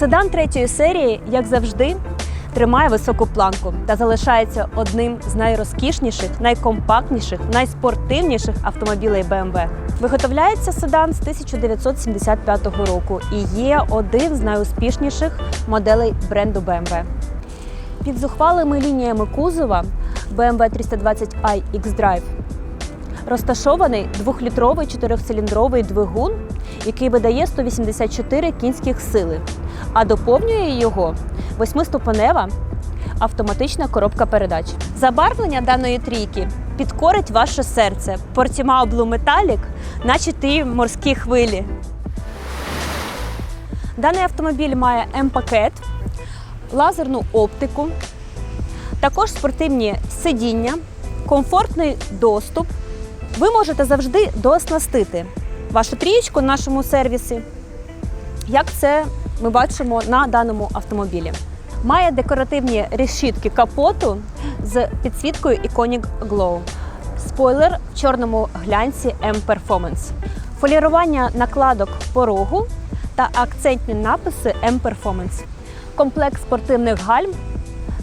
BMW 3 серії, як завжди, тримає високу планку та залишається одним з найрозкішніших, найкомпактніших, найспортивніших автомобілей BMW. Виготовляється седан з 1975 року і є один з найуспішніших моделей бренду BMW. Під зухвалими лініями кузова BMW 320i X-Drive розташований двохлітровий чотирьохциліндровий двигун, який видає 184 кінських сили, а доповнює його восьмиступенева автоматична коробка передач. Забарвлення даної трійки підкорить ваше серце. Portimao Blue Metallic, наче ті морські хвилі. Даний автомобіль має М-пакет, лазерну оптику, також спортивні сидіння, комфортний доступ. Ви можете завжди дооснастити вашу трієчку в нашому сервісі, як це ми бачимо на даному автомобілі. Має декоративні решітки капоту з підсвіткою Iconic Glow. Спойлер в чорному глянці M-Performance. Фолірування накладок порогу та акцентні написи M-Performance. Комплект спортивних гальм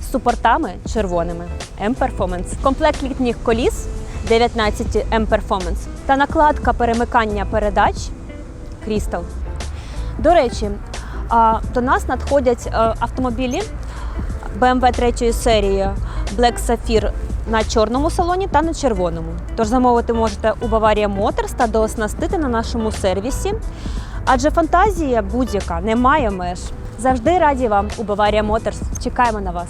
з супортами червоними M-Performance. Комплект літніх коліс 19 M-Performance та накладка перемикання передач Crystal. До речі, до нас надходять е, автомобілі BMW 3 серії Black Sapphire на чорному салоні та на червоному. Тож замовити можете у Bavaria Motors та дооснастити на нашому сервісі. Адже фантазія будь-яка не має меж. Завжди раді вам у Bavaria Motors. Чекаємо на вас.